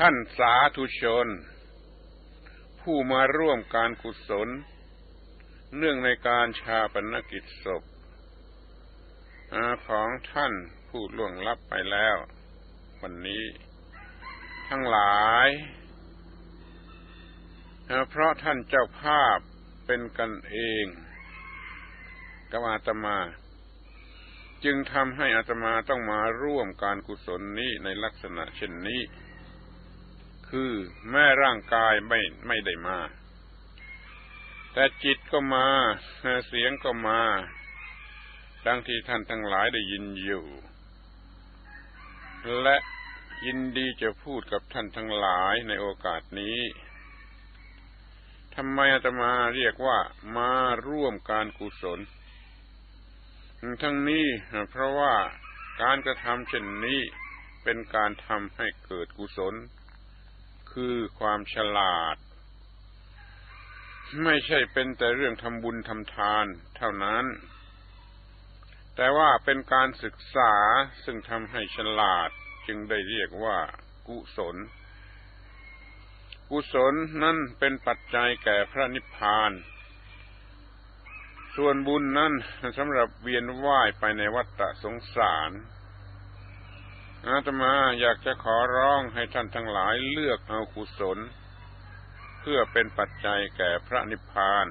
ท่านสาธุชน ผู้มาร่วมการกุศล เนื่องในการชาปนกิจศพของท่านผู้ล่วงลับไปแล้ว วันนี้ ทั้งหลาย เพราะท่านเจ้าภาพเป็นกันเองกับอาตมา จึงทำให้อาตมาต้องมาร่วมการกุศลนี้ในลักษณะเช่นนี้ คือแม่ร่างกายไม่ไม่ได้มา แต่จิตก็มา เสียงก็มาดังที่ท่านทั้งหลายได้ยินอยู่ และยินดีจะพูดกับท่านทั้งหลายในโอกาสนี้ทำไมอาตมาเรียกว่ามาร่วมการกุศล ทั้งนี้เพราะว่าการกระทำเช่นนี้เป็นการทำให้เกิดกุศล คือความฉลาด ไม่ใช่เป็นแต่เรื่องทำบุญทำทานเท่านั้น แต่ว่าเป็นการศึกษาซึ่งทำให้ฉลาดจึงได้เรียกว่ากุศล กุศลนั่นเป็นปัจจัยแก่พระนิพพาน ส่วนบุญนั่นสำหรับเวียนว่ายไปในวัฏสงสาร อาตมาอยากจะขอร้องให้ท่านทั้งหลายเลือกเอากุศล เพื่อเป็นปัจจัยแก่พระนิพพาน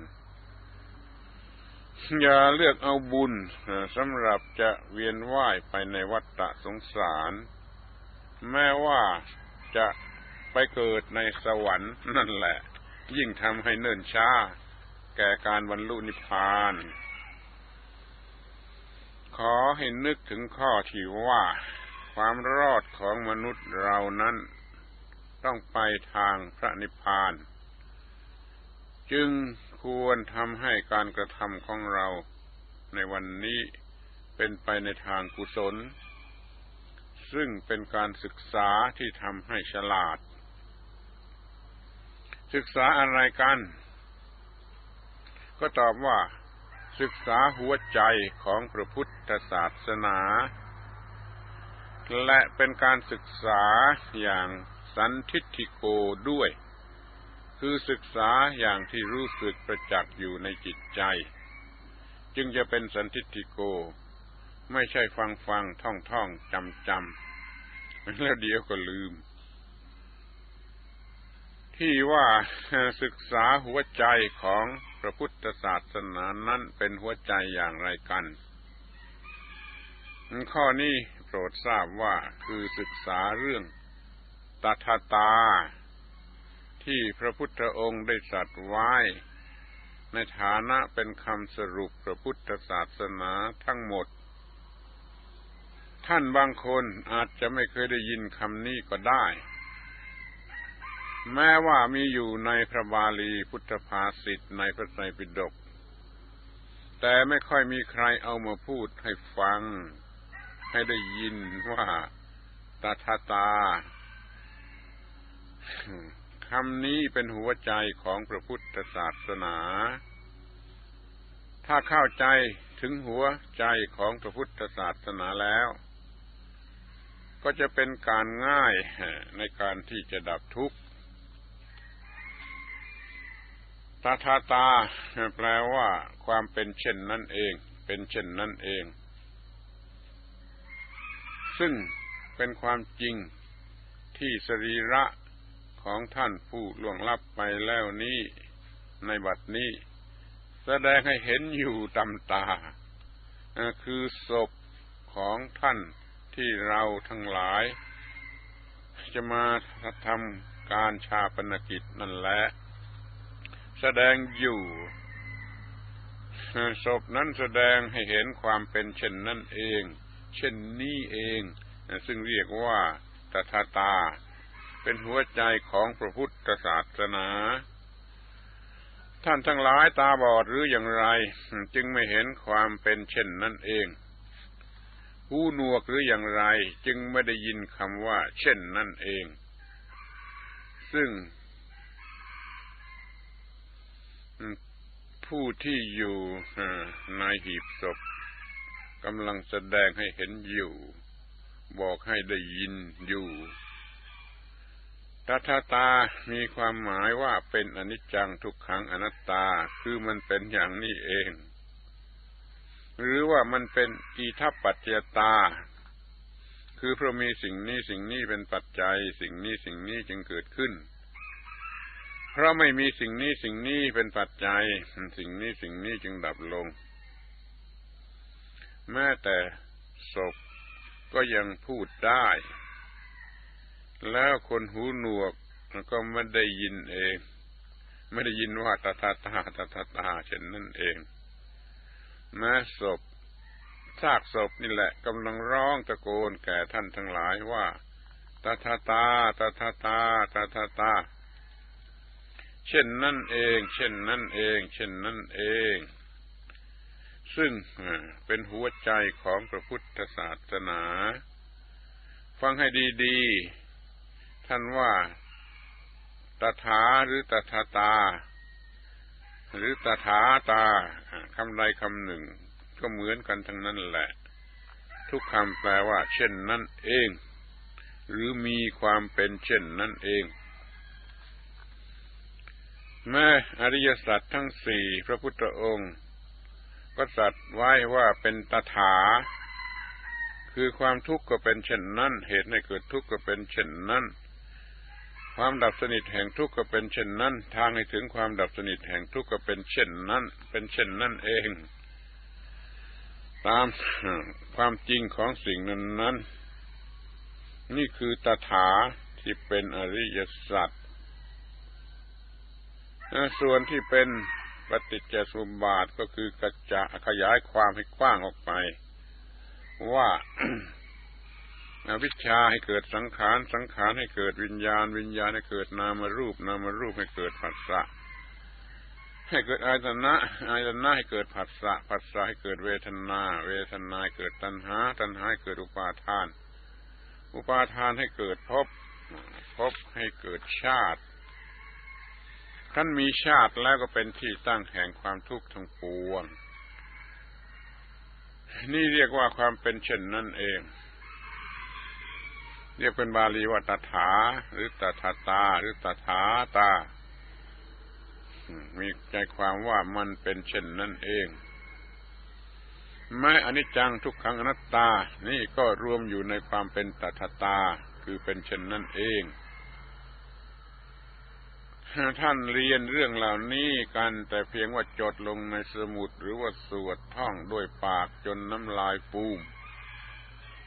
อย่าเลือกเอาบุญสำหรับจะเวียนว่ายไปในวัฏฏะสงสาร แม้ว่าจะไปเกิดในสวรรค์นั่นแหละ ยิ่งทำให้เนิ่นช้า แก่การบรรลุนิพพาน ขอให้นึกถึงข้อที่ว่า ความรอดของมนุษย์เรานั้น ต้องไปทางพระนิพพาน จึงควรทำให้การกระทำของเราในวันนี้เป็นไปในทางกุศล ซึ่งเป็นการศึกษาที่ทำให้ฉลาด ศึกษาอะไรกัน ก็ตอบว่าศึกษาหัวใจของพระพุทธศาสนา และเป็นการศึกษาอย่างสันทิฏฐิโกด้วย คือศึกษาอย่างที่รู้สึกประจักษ์อยู่ในจิตใจ จึงจะเป็นสันทิฏฐิโก ไม่ใช่ฟังฟังท่องท่องจำจำแล้วเดี๋ยวก็ลืม ที่ว่าศึกษาหัวใจของพระพุทธศาสนานั้นเป็นหัวใจอย่างไรกัน ข้อนี้ รดทราบว่าคือศึกษาเรื่องตถาตา ที่พระพุทธองค์ได้สัตว์ไว้ ในฐานะเป็นคำสรุปพระพุทธศาสนาทั้งหมด ท่านบางคนอาจจะไม่เคยได้ยินคำนี้ก็ได้ แม้ว่ามีอยู่ในพระบาลีพุทธภาษิตในพระไตรปิฎกแต่ไม่ค่อยมีใครเอามาพูดให้ฟัง ให้ได้ยินว่าตาทาตาคำนี้เป็นหัวใจของพระพุทธศาสนา ถ้าเข้าใจถึงหัวใจของพระพุทธศาสนาแล้ว ก็จะเป็นการง่ายในการที่จะดับทุกข์ตาทาตา แปลว่าความเป็นเช่นนั่นเอง เป็นเช่นนั่นเอง ซึ่งเป็นความจริงที่สรีระของท่านผู้ล่วงลับไปแล้วนี้ในบัดนี้ แสดงให้เห็นอยู่ตำตา คือศพของท่านที่เราทั้งหลาย จะมาทำการชาปนกิจนั่นแหละ แสดงอยู่ศพนั้นแสดงให้เห็นความเป็นเช่นนั่นเอง เช่นนี้เอง ซึ่งเรียกว่าตถาตา เป็นหัวใจของพระพุทธศาสนา ท่านทั้งหลายตาบอดหรืออย่างไร จึงไม่เห็นความเป็นเช่นนั่นเอง หูหนวกหรืออย่างไรจึงไม่ได้ยินคำว่า เช่นนั่นเอง ซึ่งผู้ที่อยู่ในหีบศพ กำลังแสดงให้เห็นอยู่ บอกให้ได้ยินอยู่ตถาตา มีความหมายว่าเป็นอนิจจังทุกขังอนัตตา คือมันเป็นอย่างนี้เอง หรือว่ามันเป็นอีทัปปัจจตา คือเพราะมีสิ่งนี้สิ่งนี้เป็นปัจจัย สิ่งนี้สิ่งนี้จึงเกิดขึ้น เพราะไม่มีสิ่งนี้สิ่งนี้เป็นปัจจัย สิ่งนี้สิ่งนี้จึงดับลง แม้แต่ศพก็ยังพูดได้ แล้วคนหูหนวกก็ไม่ได้ยินเอง ไม่ได้ยินว่าตาตาตาตาตาตาเช่นนั่นเองแม้ศพซากศพนี่แหละกำลังร้องตะโกนแก่ท่านทั้งหลายว่าตาตาตาตาตาตาตาตาตาเช่นนั่นเอง เช่นนั่นเอง เช่นนั่นเอง ซึ่งเป็นหัวใจของพระพุทธศาสนา ฟังให้ดีๆ ท่านว่าตถาหรือตถาตา หรือตถาตาคำใดคำหนึ่ง ก็เหมือนกันทั้งนั้นแหละ ทุกคำแปลว่า เช่นนั่นเอง หรือมีความเป็นเช่นนั่นเองแม้อริยสัจทั้งสี่พระพุทธองค์ ก็สัตว์ไว้ว่าเป็นตถา คือความทุกข์ก็เป็นเช่นนั้น เหตุให้เกิดทุกข์ก็เป็นเช่นนั้น ความดับสนิทแห่งทุกข์ก็เป็นเช่นนั้น ทางให้ถึงความดับสนิทแห่งทุกข์ก็เป็นเช่นนั้น เป็นเช่นนั้นเอง ตามความจริงของสิ่งนั้นนั้นนี่คือตถาที่เป็นอริยสัจส่วนที่เป็น ปฏิจจสมบาทก็คือกระจะขยายความให้กว้างออกไป ว่าวิชาให้เกิดสังขาร สังขารให้เกิดวิญญาณ วิญญาณให้เกิดนามรูป นามรูปให้เกิดผัสสะ ให้เกิดอายตนะ อายตนะให้เกิดผัสสะ ผัสสะให้เกิดเวทนา เวทนาให้เกิดตัณหา ตัณหาให้เกิดอุปาทาน อุปาทานให้เกิดภพ ภพให้เกิดชาติ ท่านมีชาติแล้วก็เป็นที่ตั้งแห่งความทุกข์ทั้งปวง นี่เรียกว่าความเป็นเช่นนั่นเอง เรียกเป็นบาลีว่าตถา หรือตถาตา หรือตถาตา มีใจความว่ามันเป็นเช่นนั่นเองแม้อนิจจังทุกขังอนัตตา นี่ก็รวมอยู่ในความเป็นตถาตา คือเป็นเช่นนั่นเอง ท่านเรียนเรื่องเหล่านี้กันแต่เพียงว่าจดลงในสมุดหรือว่าสวดท่องด้วยปากจนน้ำลายปูม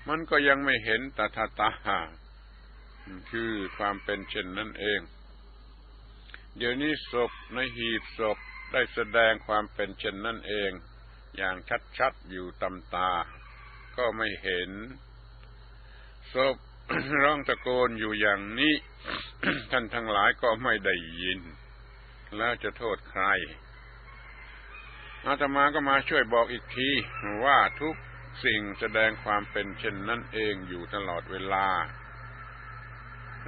มันก็ยังไม่เห็นตถาตาคือความเป็นเช่นนั่นเอง เดี๋ยวนี้ศพในหีบศพได้แสดงความเป็นเช่นนั่นเอง อย่างชัดๆอยู่ตำตา ก็ไม่เห็นศพร้องตะโกนอยู่อย่างนี้ ท่านทั้งหลายก็ไม่ได้ยิน แล้วจะโทษใคร อาตมาก็มาช่วยบอกอีกที ว่าทุกสิ่งแสดงความเป็นเช่นนั้นเองอยู่ตลอดเวลา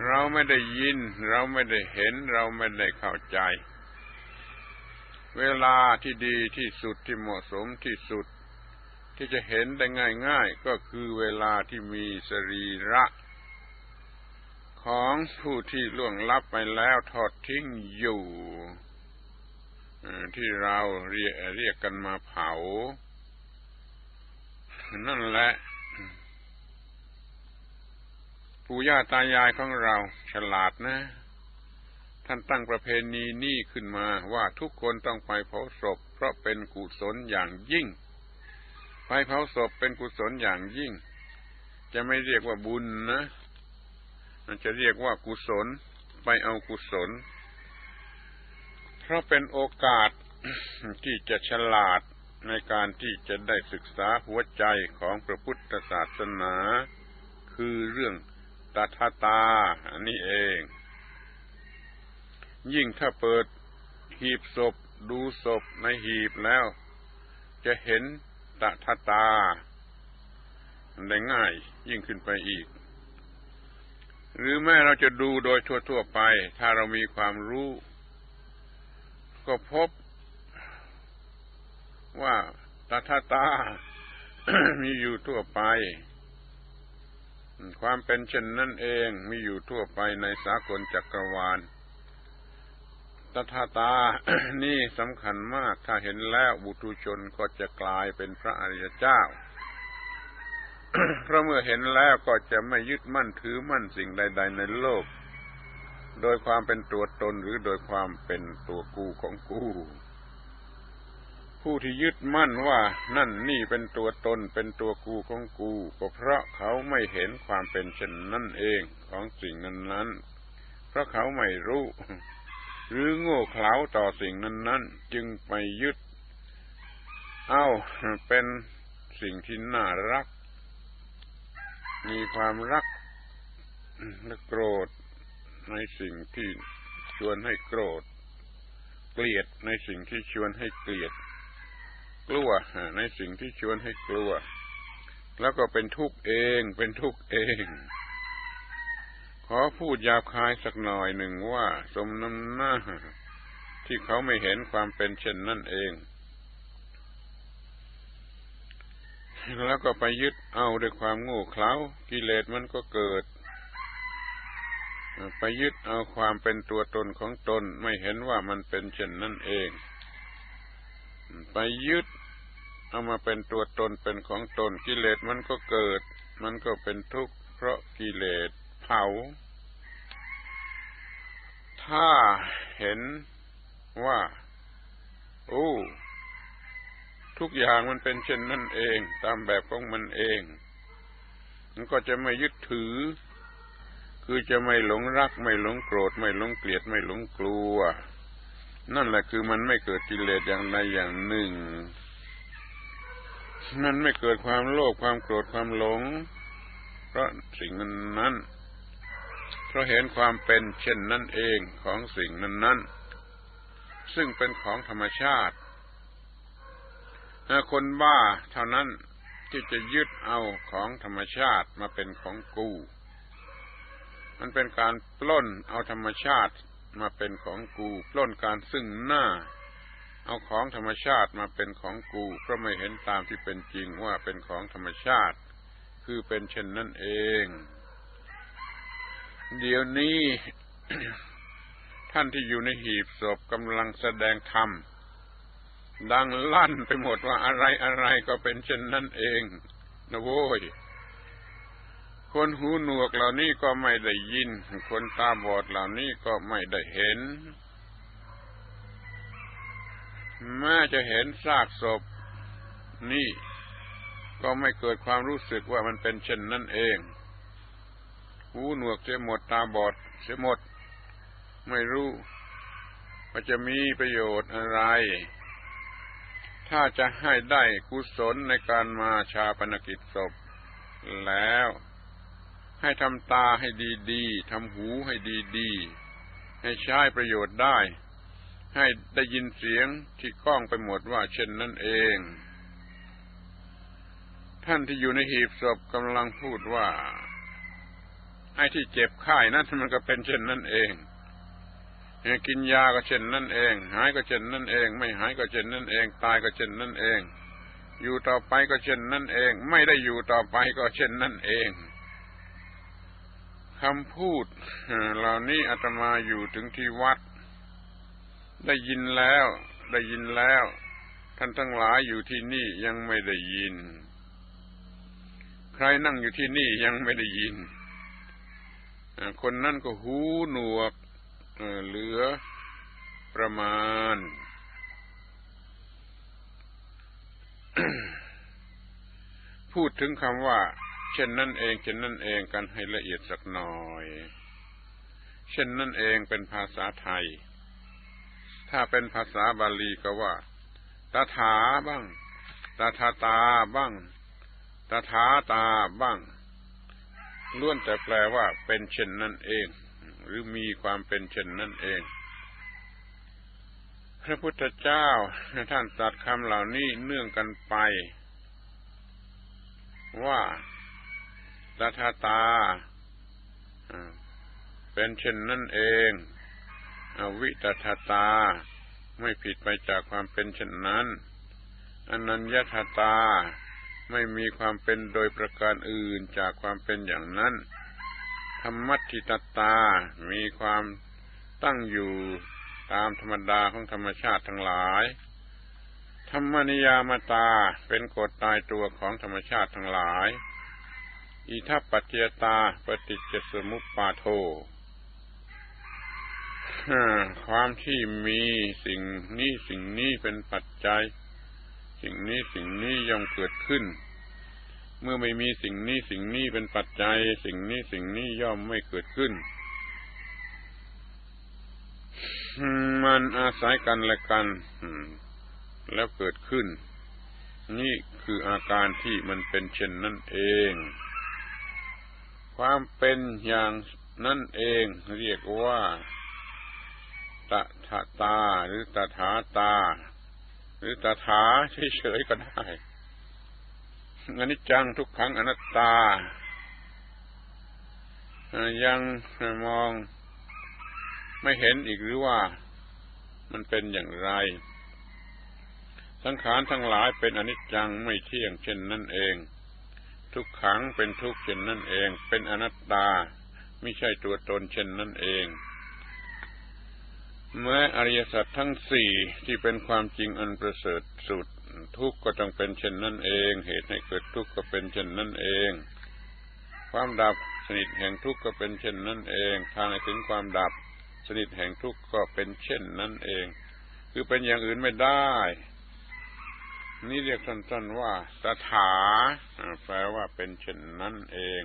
เราไม่ได้ยิน เราไม่ได้เห็น เราไม่ได้เข้าใจ เวลาที่ดีที่สุดที่เหมาะสมที่สุดที่จะเห็นได้ง่าย ๆ ก็คือเวลาที่มีสรีระ ของผู้ที่ล่วงลับไปแล้วทอดทิ้งอยู่ที่เราเรียกเรียกกันมาเผา นั่นแหละปู่ย่าตายายของเราฉลาดนะ ท่านตั้งประเพณีนี้ขึ้นมาว่าทุกคนต้องไปเผาศพ เพราะเป็นกุศลอย่างยิ่ง ไปเผาศพเป็นกุศลอย่างยิ่ง จะไม่เรียกว่าบุญนะันจะเรียกว่ากุศลไปเอากุศล เพราะเป็นโอกาสที่จะฉลาดในการที่จะได้ศึกษาหัวใจของพระพุทธศาสนา คือเรื่องตถาตาอันนี้เอง ยิ่งถ้าเปิดหีบศพดูศพในหีบแล้ว จะเห็นตถาตาได้ง่ายยิ่งขึ้นไปอีก หรือแม้เราจะดูโดยทั่ว ๆ ไป ถ้าเรามีความรู้ ก็พบว่าตาตาตา มีอยู่ทั่วไป ความเป็นเช่นนั้นเองมีอยู่ทั่วไปในสากลจักรวาลตถาตา นี่สำคัญมาก ถ้าเห็นแล้วบุตุชนก็จะกลายเป็นพระอริยเจ้า เพราะเมื่อเห็นแล้วก็จะไม่ยึดมั่นถือมั่นสิ่งใด ๆ ในโลก โดยความเป็นตัวตนหรือโดยความเป็นตัวกูของกูผู้ที่ยึดมั่นว่านั่นนี่เป็นตัวตนเป็นตัวกูของกูก็เพราะเขาไม่เห็นความเป็นเช่นนั่นเองของสิ่งนั้นๆเพราะเขาไม่รู้ หรือโง่เขลาต่อสิ่งนั้นๆจึงไปยึด เอาเป็นสิ่งที่น่ารัก มีความรักและโกรธในสิ่งที่ชวนให้โกรธ เกลียดในสิ่งที่ชวนให้เกลียด กลัวในสิ่งที่ชวนให้กลัว แล้วก็เป็นทุกข์เองเป็นทุกข์เอง ขอพูดยาบคายสักหน่อยหนึ่งว่า สมน้ำหน้าที่เขาไม่เห็นความเป็นเช่นนั่นเอง แล้วก็ไปยึดเอาด้วยความโง่เขลากิเลสมันก็เกิด ไปยึดเอาความเป็นตัวตนของตนไม่เห็นว่ามันเป็นเช่นนั่นเอง ไปยึดเอามาเป็นตัวตนเป็นของตนกิเลสมันก็เกิด มันก็เป็นทุกข์เพราะกิเลสเผา ถ้าเห็นว่า โอ้ ทุกอย่างมันเป็นเช่นนั่นเอง ตามแบบของมันเอง มันก็จะไม่ยึดถือ คือจะไม่หลงรัก ไม่หลงโกรธ ไม่หลงเกลียด ไม่หลงกลัว นั่นแหละคือมันไม่เกิดกิเลสอย่างใดอย่างหนึ่ง มันไม่เกิดความโลภความโกรธความหลง เพราะสิ่งนั้นนั้นเพราะเห็นความเป็นเช่นนั่นเองของสิ่งนั้นนั้นซึ่งเป็นของธรรมชาติ คนบ้าเท่านั้นที่จะยึดเอาของธรรมชาติมาเป็นของกู มันเป็นการปล้นเอาธรรมชาติมาเป็นของกู ปล้นการซึ่งหน้า เอาของธรรมชาติมาเป็นของกู เพราะไม่เห็นตามที่เป็นจริงว่าเป็นของธรรมชาติ คือเป็นเช่นนั่นเอง เดี๋ยวนี้ ท่านที่อยู่ในหีบศพกำลังแสดงธรรม ดังลั่นไปหมดว่าอะไรอะไรก็เป็นเช่นนั้นเองนะโว้ย คนหูหนวกเหล่านี้ก็ไม่ได้ยิน คนตาบอดเหล่านี้ก็ไม่ได้เห็น แม้จะเห็นซากศพ นี่ก็ไม่เกิดความรู้สึกว่ามันเป็นเช่นนั้นเอง หูหนวกเสียหมดตาบอดเสียหมด ไม่รู้ว่าจะมีประโยชน์อะไร ถ้าจะให้ได้กุศลในการมาชาปนกิจศพ แล้ว ให้ทำตาให้ดีๆทำหูให้ดีๆ ให้ใช้ประโยชน์ได้ ให้ได้ยินเสียงที่ก้องไปหมดว่าเช่นนั้นเอง ท่านที่อยู่ในหีบศพกำลังพูดว่าไอ้ที่เจ็บไข้นั่นมันก็เป็นเช่นนั่นเอง กินยาก็เช่นนั่นเอง หายก็เช่นนั่นเอง ไม่หายก็เช่นนั่นเอง ตายก็เช่นนั่นเอง อยู่ต่อไปก็เช่นนั่นเอง ไม่ได้อยู่ต่อไปก็เช่นนั่นเองคำพูดเหล่านี้อาตมาอยู่ถึงที่วัด ได้ยินแล้ว ได้ยินแล้ว ท่านทั้งหลายอยู่ที่นี่ยังไม่ได้ยิน ใครนั่งอยู่ที่นี่ยังไม่ได้ยินคนนั่นก็หูหนวก เหลือประมาณพูดถึงคำว่า เช่นนั่นเอง เช่นนั่นเองกันให้ละเอียดสักหน่อย เช่นนั่นเองเป็นภาษาไทย ถ้าเป็นภาษาบาลีก็ว่าตาถาบ้างตาทาตาบ้างตาถาตาบ้างล้วนแต่แปลว่าเป็นเช่นนั่นเอง หรือมีความเป็นเช่นนั่นเอง พระพุทธเจ้าท่านตัดคำเหล่านี้เนื่องกันไป ว่าตถาตา เป็นเช่นนั่นเองอวิตถาตา ไม่ผิดไปจากความเป็นเช่นนั้นอนัญญาตาไม่มีความเป็นโดยประการอื่นจากความเป็นอย่างนั้น ธรรมัติตตา มีความตั้งอยู่ตามธรรมดาของธรรมชาติทั้งหลาย ธรรมนิยามตาเป็นกฎตายตัวของธรรมชาติทั้งหลาย อิทัปปัจเจตาปฏิจจสมุปปาโทความที่มีสิ่งนี้สิ่งนี้เป็นปัจจัย สิ่งนี้สิ่งนี้ย่อมเกิดขึ้น เมื่อไม่มีสิ่งนี้สิ่งนี้เป็นปัจจัย สิ่งนี้สิ่งนี้ย่อมไม่เกิดขึ้น มันอาศัยกันและกันแล้วเกิดขึ้น นี่คืออาการที่มันเป็นเช่นนั่นเอง ความเป็นอย่างนั่นเองเรียกว่าตถาตา หรือตถาตา หรือตถาเฉยๆก็ได้ อนิจจังทุกขังอนัตตา ยังมองไม่เห็นอีกหรือว่ามันเป็นอย่างไร สังขารทั้งหลายเป็นอนิจจังไม่เที่ยงเช่นนั่นเอง ทุกขังเป็นทุกเช่นนั่นเอง เป็นอนัตตาไม่ใช่ตัวตนเช่นนั่นเองเมื่ออริยสัจทั้งสี่ที่เป็นความจริงอันประเสริฐสุด ทุกข์ก็ต้องเป็นเช่นนั่นเอง เหตุให้เกิดทุกข์ก็เป็นเช่นนั่นเอง ความดับสนิทแห่งทุกข์ก็เป็นเช่นนั่นเอง ทางให้ถึงความดับสนิทแห่งทุกข์ก็เป็นเช่นนั้นเอง คือเป็นอย่างอื่นไม่ได้ นี่เรียกสั้นๆว่าสถาแปลว่าเป็นเช่นนั้นเอง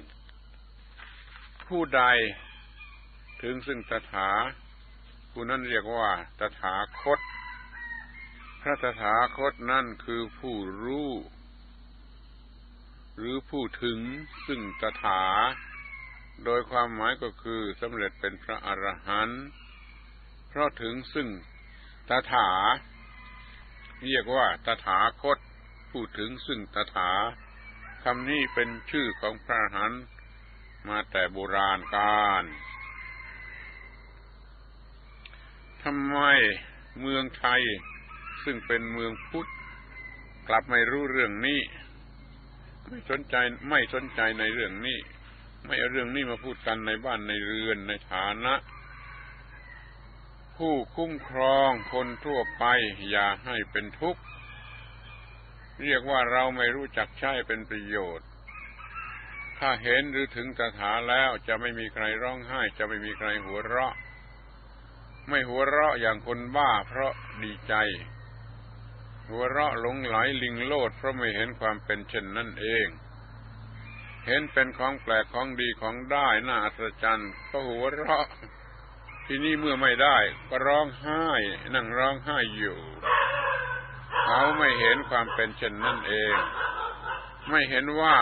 ผู้ใดถึงซึ่งตถาผู้นั้นเรียกว่าตถาคต ระตถาคตนั่นคือผู้รู้ หรือผู้ถึงซึ่งตถา โดยความหมายก็คือสำเร็จเป็นพระอรหันต์เพราะถึงซึ่งตถา เรียกว่าตถาคตพูดถึงซึ่งตถาคำนี้เป็นชื่อของพระอรหันต์มาแต่โบราณกาลทำไมเมืองไทย ซึ่งเป็นเมืองพุทธกลับไม่รู้เรื่องนี้ ไม่สนใจไม่สนใจในเรื่องนี้ ไม่เอาเรื่องนี้มาพูดกันในบ้านในเรือนในฐานะ ผู้คุ้มครองคนทั่วไป อย่าให้เป็นทุกข์ เรียกว่าเราไม่รู้จักใช้เป็นประโยชน์ ถ้าเห็นหรือถึงตถาแล้วจะไม่มีใครร้องไห้ จะไม่มีใครหัวเราะ ไม่หัวเราะอย่างคนบ้าเพราะดีใจ หัวเราะหลงไหลลิงโลดเพราะไม่เห็นความเป็นเช่นนั่นเอง เห็นเป็นของแปลกของดีของได้น่าอัศจรรย์ก็หัวเราะ ที่นี่เมื่อไม่ได้ ก็ร้องไห้ นั่งร้องไห้อยู่เขาไม่เห็นความเป็นเช่นนั่นเอง ไม่เห็นว่า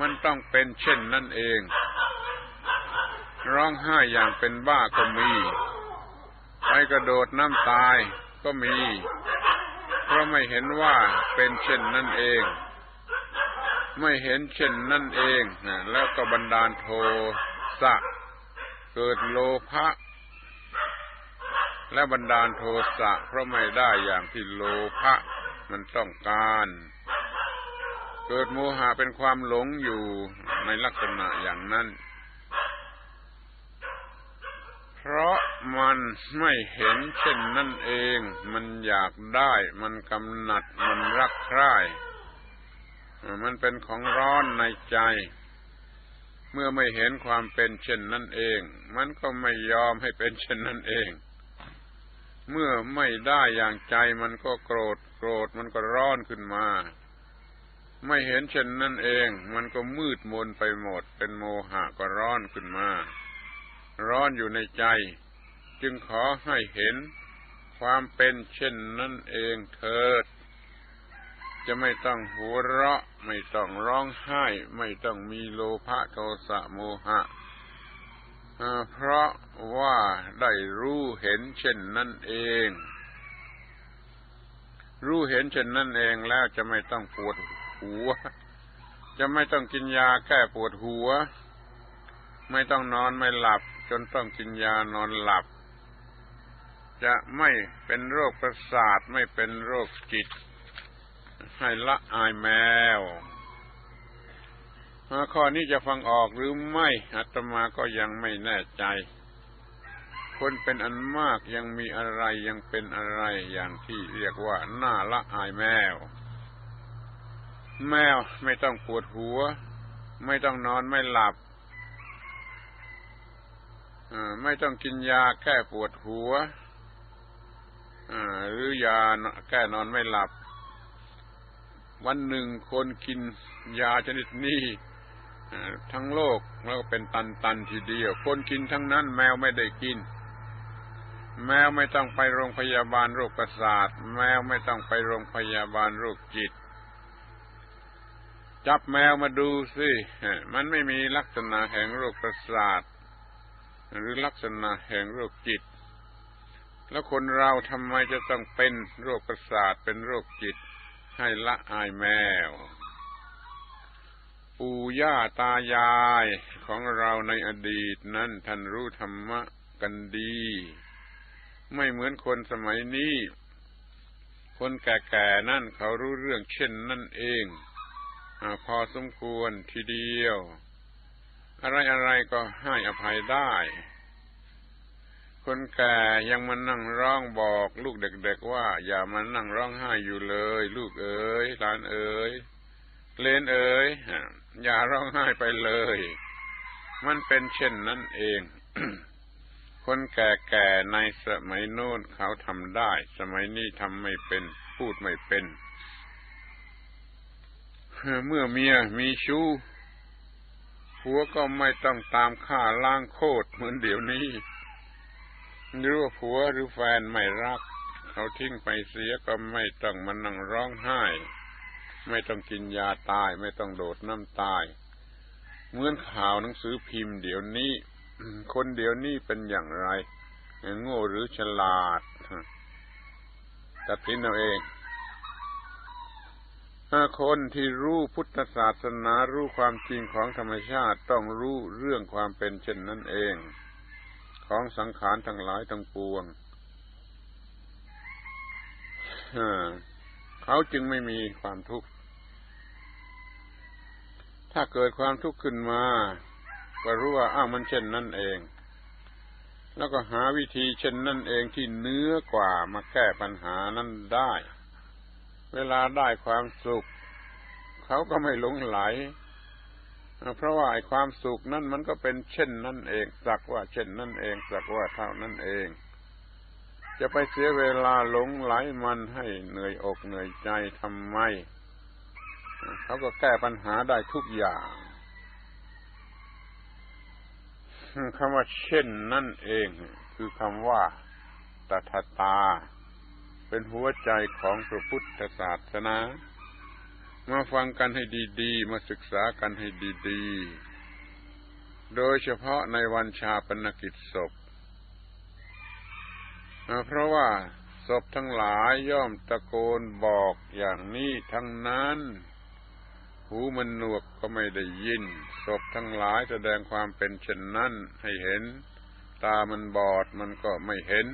มันต้องเป็นเช่นนั่นเอง ร้องไห้อย่างเป็นบ้าก็มี ไปกระโดดน้ำตายก็มี เพราะไม่เห็นว่าเป็นเช่นนั่นเอง ไม่เห็นเช่นนั่นเองนะแล้วก็บันดาลโทสะ เกิดโลภะและบันดาลโทสะเพราะไม่ได้อย่างที่โลภะมันต้องการ เกิดโมหะเป็นความหลงอยู่ในลักษณะอย่างนั้น เพราะมันไม่เห็นเช่นนั่นเอง มันอยากได้ มันกำหนัด มันรักใคร่มันเป็นของร้อนในใจ เมื่อไม่เห็นความเป็นเช่นนั้นเอง มันก็ไม่ยอมให้เป็นเช่นนั้นเอง เมื่อไม่ได้อย่างใจมันก็โกรธ โกรธมันก็ร้อนขึ้นมา ไม่เห็นเช่นนั้นเอง มันก็มืดมนไปหมด เป็นโมหะก็ร้อนขึ้นมา ร้อนอยู่ในใจ จึงขอให้เห็นความเป็นเช่นนั้นเองเถิด จะไม่ต้องหัวเราะ ไม่ต้องร้องไห้ ไม่ต้องมีโลภะโทสะโมหะเพราะว่าได้รู้เห็นเช่นนั่นเอง รู้เห็นเช่นนั่นเองแล้วจะไม่ต้องปวดหัว จะไม่ต้องกินยาแก้ปวดหัว ไม่ต้องนอนไม่หลับ จนต้องกินยานอนหลับ จะไม่เป็นโรคประสาทไม่เป็นโรคจิต ให้ละอายแมวข้อนี้จะฟังออกหรือไม่อาตมาก็ยังไม่แน่ใจ คนเป็นอันมากยังมีอะไรยังเป็นอะไรอย่างที่เรียกว่าหน้าละอายแมว แมวไม่ต้องปวดหัว ไม่ต้องนอนไม่หลับ ไม่ต้องกินยาแก้ปวดหัวหรือยาแก้นอนไม่หลับ วันหนึ่งคนกินยาชนิดนี้ทั้งโลกแล้วก็เป็นตันตันทีเดียว คนกินทั้งนั้นแมวไม่ได้กิน แมวไม่ต้องไปโรงพยาบาลโรคประสาท แมวไม่ต้องไปโรงพยาบาลโรคจิต จับแมวมาดูสิ มันไม่มีลักษณะแห่งโรคประสาท หรือลักษณะแห่งโรคจิต แล้วคนเราทำไมจะต้องเป็นโรคประสาทเป็นโรคจิต ให้ละอายแมว ปู่ย่าตายายของเราในอดีตนั้นท่านรู้ธรรมะกันดี ไม่เหมือนคนสมัยนี้ คนแก่ๆนั่นเขารู้เรื่องเช่นนั่นเองอพอสมควรทีเดียว อะไรๆก็ให้อภัยได้ คนแก่ยังมานั่งร้องบอกลูกเด็กๆว่า อย่ามานั่งร้องไห้อยู่เลย ลูกเอ๋ยหลานเอ๋ยเลนเอ๋ยอย่าร้องไห้ไปเลย มันเป็นเช่นนั้นเอง คนแก่ๆในสมัยโน้นเขาทำได้ สมัยนี้ทำไม่เป็น พูดไม่เป็น เมื่อเมียมีชู้ ผัวก็ไม่ต้องตามฆ่าล้างโคตรเหมือนเดี๋ยวนี้หรือว่าผัวหรือแฟนไม่รัก เขาทิ้งไปเสียก็ไม่ต้องมานั่งร้องไห้ ไม่ต้องกินยาตาย ไม่ต้องโดดน้ำตาย เหมือนข่าวหนังสือพิมพ์เดี๋ยวนี้ คนเดี๋ยวนี้เป็นอย่างไร โง่หรือฉลาดตัดสินเอาเอง ถ้าคนที่รู้พุทธศาสนารู้ความจริงของธรรมชาติต้องรู้เรื่องความเป็นเช่นนั้นเอง ของสังขารทั้งหลายทั้งปวงเขาจึงไม่มีความทุกข์ ถ้าเกิดความทุกข์ขึ้นมา ก็รู้ว่าอ้าวมันเช่นนั่นเอง แล้วก็หาวิธีเช่นนั่นเองที่เนื้อกว่ามาแก้ปัญหานั้นได้ เวลาได้ความสุข เขาก็ไม่หลงไหล เพราะว่าไอ้ความสุขนั่นมันก็เป็นเช่นนั่นเอง สักว่าเช่นนั่นเอง สักว่าเท่านั้นเอง จะไปเสียเวลาหลงไหลมันให้เหนื่อยอกเหนื่อยใจทำไม เขาก็แก้ปัญหาได้ทุกอย่างคำว่าเช่นนั่นเอง คือคำว่าตถาตา เป็นหัวใจของพระพุทธศาสนา มาฟังกันให้ดีๆ มาศึกษากันให้ดีๆ โดยเฉพาะในวันชาปนกิจศพ เพราะว่าศพทั้งหลายย่อมตะโกนบอกอย่างนี้ทั้งนั้น หูมันหนวกก็ไม่ได้ยิน ศพทั้งหลายแสดงความเป็นเช่นนั้นให้เห็น ตามันบอดมันก็ไม่เห็น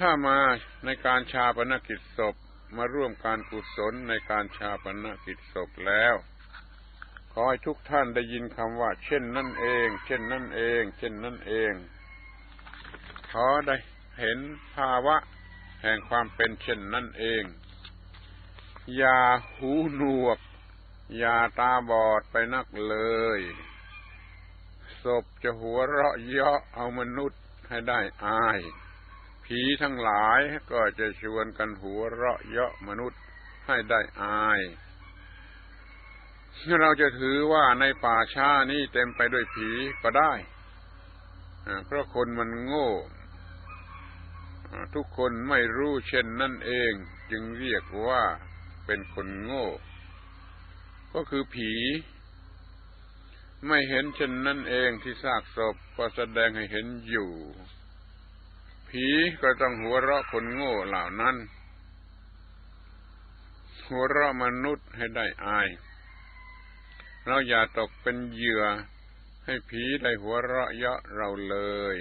ถ้ามาในการชาปนกิจศพมาร่วมการกุศลในการชาปนกิจศพแล้ว ขอให้ทุกท่านได้ยินคำว่า เช่นนั่นเอง เช่นนั่นเอง เช่นนั่นเอง ขอได้เห็นภาวะแห่งความเป็นเช่นนั่นเอง อย่าหูหนวก อย่าตาบอดไปนักเลยศพจะหัวเราะเยาะเอามนุษย์ให้ได้อาย ผีทั้งหลายก็จะชวนกันหัวเราะเยาะมนุษย์ให้ได้อายเราจะถือว่าในป่าช้านี้เต็มไปด้วยผีก็ได้เพราะคนมันโง่ ทุกคนไม่รู้เช่นนั่นเองจึงเรียกว่าเป็นคนโง่ ก็คือผี ไม่เห็นเช่นนั่นเองที่ซากศพก็แสดงให้เห็นอยู่ ผีก็ต้องหัวเราะคนโง่เหล่านั้น หัวเราะมนุษย์ให้ได้อาย เราอย่าตกเป็นเหยื่อให้ผีได้หัวเราะเยาะเราเลย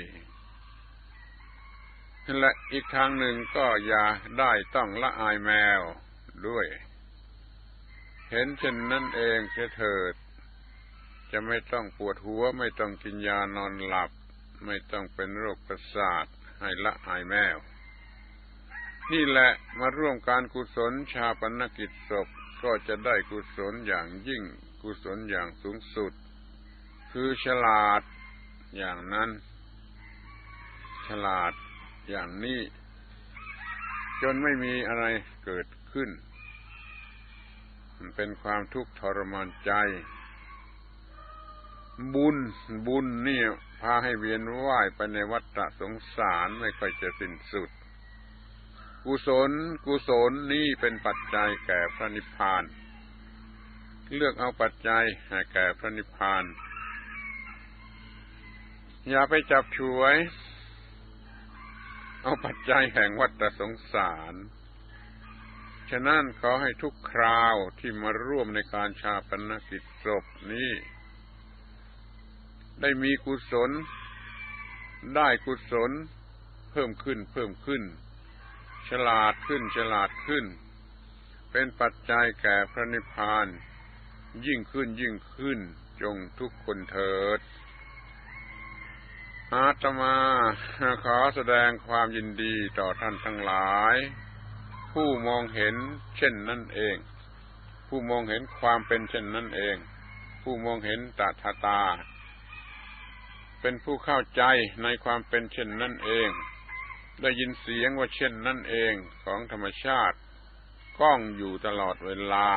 และอีกทางหนึ่งก็อย่าได้ต้องละอายแมวด้วย เห็นเช่นนั่นเองเสียเถิด จะไม่ต้องปวดหัวไม่ต้องกินยานอนหลับ ไม่ต้องเป็นโรคประสาท ให้ละอายแมว นี่แหละมาร่วมการกุศลชาปนกิจศพก็จะได้กุศลอย่างยิ่งกุศลอย่างสูงสุด คือฉลาดอย่างนั้น ฉลาดอย่างนี้ จนไม่มีอะไรเกิดขึ้น มันเป็นความทุกข์ทรมานใจ บุญบุญนี่ พาให้เวียนว่ายไปในวัฏสงสารไม่ค่อยจะสิ้นสุด กุศล กุศลนี่เป็นปัจจัยแก่พระนิพพาน เลือกเอาปัจจัยให้แก่พระนิพพาน อย่าไปจับฉวย เอาปัจจัยแห่งวัฏสงสารฉะนั้นขอให้ทุกคราวที่มาร่วมในการชาปนกิจศพนี้ ได้มีกุศล ได้กุศล เพิ่มขึ้นเพิ่มขึ้น ฉลาดขึ้นฉลาดขึ้น เป็นปัจจัยแก่พระนิพพาน ยิ่งขึ้นยิ่งขึ้นจงทุกคนเถิด อาตมาขอแสดงความยินดีต่อท่านทั้งหลาย ผู้มองเห็นเช่นนั่นเอง ผู้มองเห็นความเป็นเช่นนั่นเอง ผู้มองเห็นตถาตา เป็นผู้เข้าใจในความเป็นเช่นนั่นเอง ได้ยินเสียงว่าเช่นนั่นเองของธรรมชาติก้องอยู่ตลอดเวลา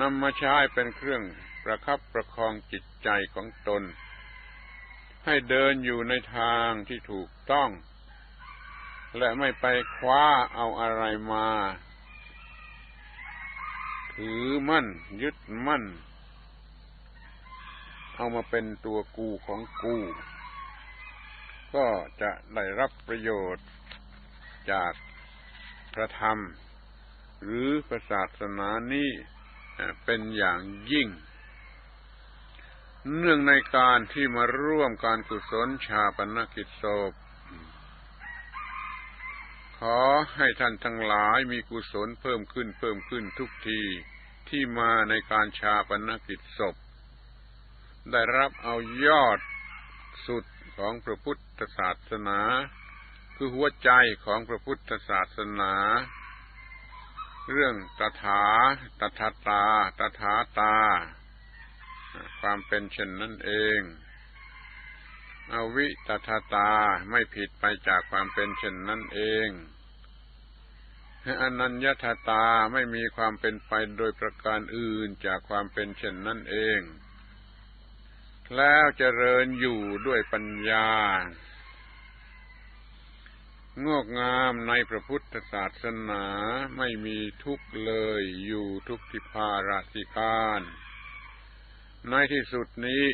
นำมาใช้เป็นเครื่องประคับประคองจิตใจของตน ให้เดินอยู่ในทางที่ถูกต้อง และไม่ไปคว้าเอาอะไรมา ถือมั่น ยึดมั่น เอามาเป็นตัวกูของกู ก็จะได้รับประโยชน์จากพระธรรม หรือพระศาสนานี้เป็นอย่างยิ่ง เนื่องในการที่มาร่วมการกุศลชาปนกิจศพขอให้ท่านทั้งหลายมีกุศลเพิ่มขึ้นเพิ่มขึ้นทุกทีที่มาในการชาปนกิจศพ ได้รับเอายอดสุดของพระพุทธศาสนา คือหัวใจของพระพุทธศาสนา เรื่องตถาตถาตาตถาตา ความเป็นเช่นนั้นเองอวิตถาตาไม่ผิดไปจากความเป็นเช่นนั้นเองอนัญญาตาไม่มีความเป็นไปโดยประการอื่นจากความเป็นเช่นนั้นเอง แล้วเจริญอยู่ด้วยปัญญางอกงามในพระพุทธศาสนาไม่มีทุกข์เลยอยู่ทุกทิพาราสิการในที่สุดนี้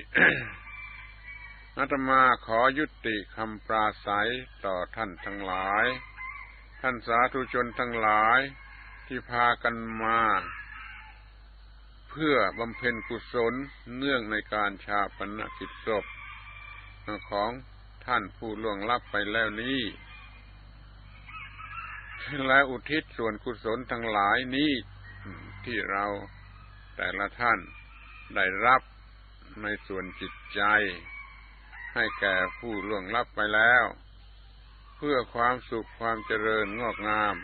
อาตมาขอยุติคำปราศัยต่อท่านทั้งหลาย ท่านสาธุชนทั้งหลายที่พากันมา เพื่อบำเพ็ญกุศลเนื่องในการชาปนกิจศพของท่านผู้ล่วงลับไปแล้วนี้และอุทิศส่วนกุศลทั้งหลายนี้ที่เราแต่ละท่านได้รับในส่วนจิตใจ ให้แก่ผู้ล่วงลับไปแล้ว เพื่อความสุขความเจริญงอกงาม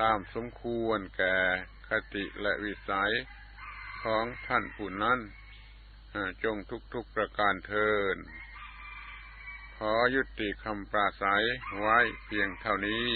ตามสมควรแก่คติและวิสัย ของท่านผู้นั้นจงทุกๆประการเทินขอยุติคำปราศัยไว้เพียงเท่านี้